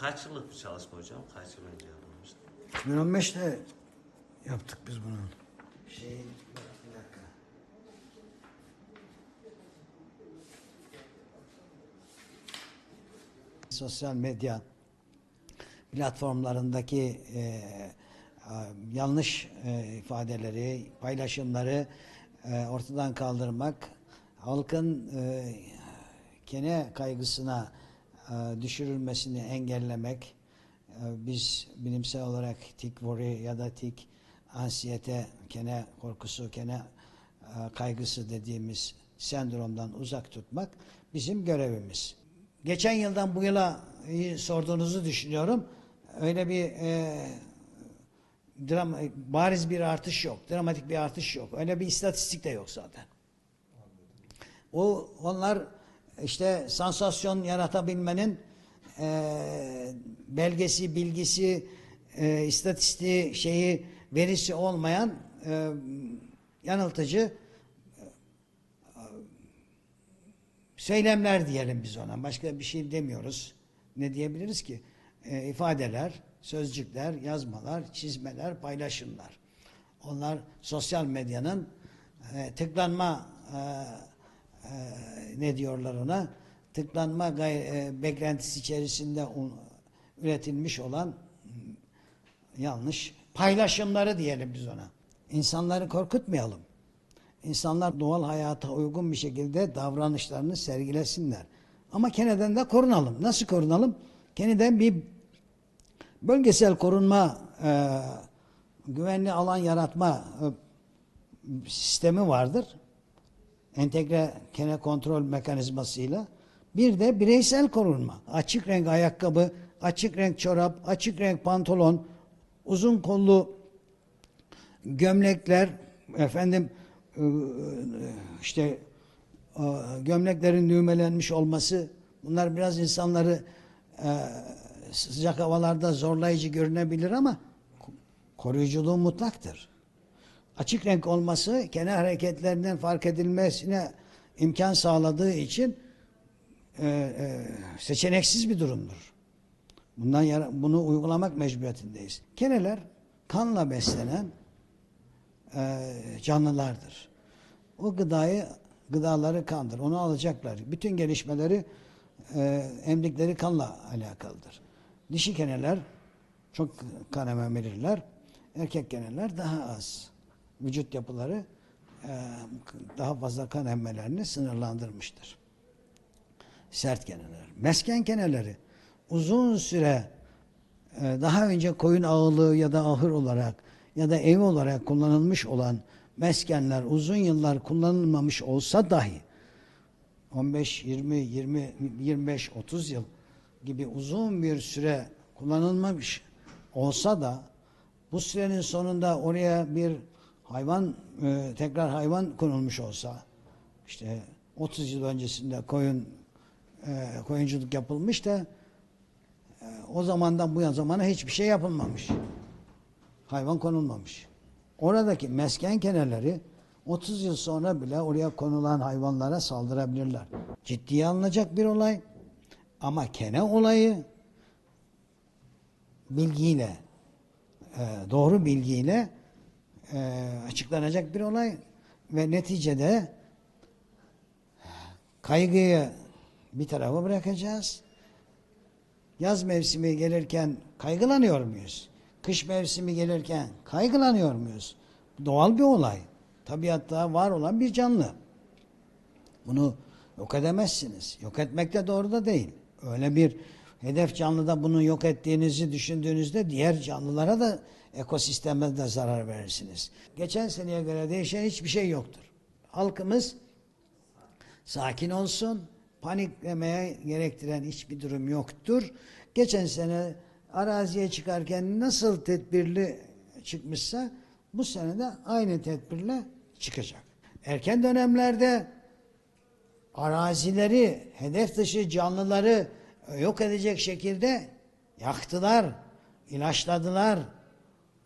kaç yıllık bir çalışma hocam? Kaç yıl önce yapılmıştı? 2015'te yaptık biz bunu. Şey, bir dakika. Sosyal medya platformlarındaki e, yanlış e, ifadeleri, paylaşımları e, ortadan kaldırmak, halkın e, kene kaygısına düşürülmesini engellemek, e, biz bilimsel olarak tik worry ya da tik ansiyete, kene korkusu, kene e, kaygısı dediğimiz sendromdan uzak tutmak bizim görevimiz. Geçen yıldan bu yıla e, sorduğunuzu düşünüyorum. Öyle bir e, dram, bariz bir artış yok. Dramatik bir artış yok. Öyle bir istatistik de yok zaten. O onlar işte sansasyon yaratabilmenin e, belgesi, bilgisi, e, istatistiği şeyi verisi olmayan e, yanıltıcı e, söylemler diyelim biz ona. Başka bir şey demiyoruz. Ne diyebiliriz ki? E, ifadeler, sözcükler, yazmalar, çizmeler, paylaşımlar. Onlar sosyal medyanın e, tıklanma e, e, ne diyorlar ona? Tıklanma gay- e, beklentisi içerisinde un- üretilmiş olan hmm, yanlış paylaşımları diyelim biz ona. İnsanları korkutmayalım. İnsanlar doğal hayata uygun bir şekilde davranışlarını sergilesinler. Ama keneden de korunalım. Nasıl korunalım? Keneden bir bölgesel korunma, e, güvenli alan yaratma e, sistemi vardır. Entegre kene kontrol mekanizmasıyla. Bir de bireysel korunma. Açık renk ayakkabı, açık renk çorap, açık renk pantolon, uzun kollu gömlekler, efendim e, işte e, gömleklerin düğmelenmiş olması bunlar biraz insanları e, sıcak havalarda zorlayıcı görünebilir ama koruyuculuğu mutlaktır. Açık renk olması kenar hareketlerinden fark edilmesine imkan sağladığı için e, e, seçeneksiz bir durumdur. Bundan yara- bunu uygulamak mecburiyetindeyiz. Keneler kanla beslenen e, canlılardır. O gıdayı gıdaları kandır. Onu alacaklar. Bütün gelişmeleri e, emdikleri kanla alakalıdır. Dişi keneler çok kan eme verirler. Erkek keneler daha az. Vücut yapıları e, daha fazla kan emmelerini sınırlandırmıştır. Sert keneler. Mesken keneleri uzun süre e, daha önce koyun ağılığı ya da ahır olarak ya da ev olarak kullanılmış olan meskenler uzun yıllar kullanılmamış olsa dahi 15, 20, 20, 25, 30 yıl gibi uzun bir süre kullanılmamış olsa da bu sürenin sonunda oraya bir hayvan e, tekrar hayvan konulmuş olsa işte 30 yıl öncesinde koyun e, koyunculuk yapılmış da e, o zamandan bu zamana hiçbir şey yapılmamış. Hayvan konulmamış. Oradaki mesken keneleri 30 yıl sonra bile oraya konulan hayvanlara saldırabilirler. Ciddiye alınacak bir olay ama kene olayı bilgiyle e, doğru bilgiyle e, açıklanacak bir olay ve neticede kaygıyı bir tarafa bırakacağız. Yaz mevsimi gelirken kaygılanıyor muyuz? Kış mevsimi gelirken kaygılanıyor muyuz? Doğal bir olay. Tabiatta var olan bir canlı. Bunu yok edemezsiniz. Yok etmek de doğru da değil. Öyle bir hedef canlıda bunu yok ettiğinizi düşündüğünüzde diğer canlılara da ekosisteme de zarar verirsiniz. Geçen seneye göre değişen hiçbir şey yoktur. Halkımız sakin olsun, paniklemeye gerektiren hiçbir durum yoktur. Geçen sene araziye çıkarken nasıl tedbirli çıkmışsa bu sene de aynı tedbirle çıkacak. Erken dönemlerde arazileri, hedef dışı canlıları yok edecek şekilde yaktılar, ilaçladılar.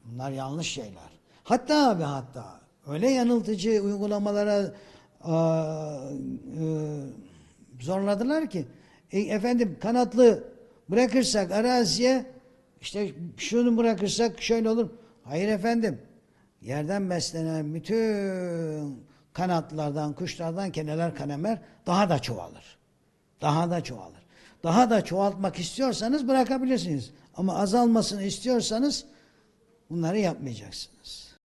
Bunlar yanlış şeyler. Hatta abi hatta öyle yanıltıcı uygulamalara e, zorladılar ki e, efendim kanatlı bırakırsak araziye işte şunu bırakırsak şöyle olur. Hayır efendim. Yerden beslenen bütün kanatlardan, kuşlardan keneler kanemer daha da çoğalır. Daha da çoğalır daha da çoğaltmak istiyorsanız bırakabilirsiniz. Ama azalmasını istiyorsanız bunları yapmayacaksınız.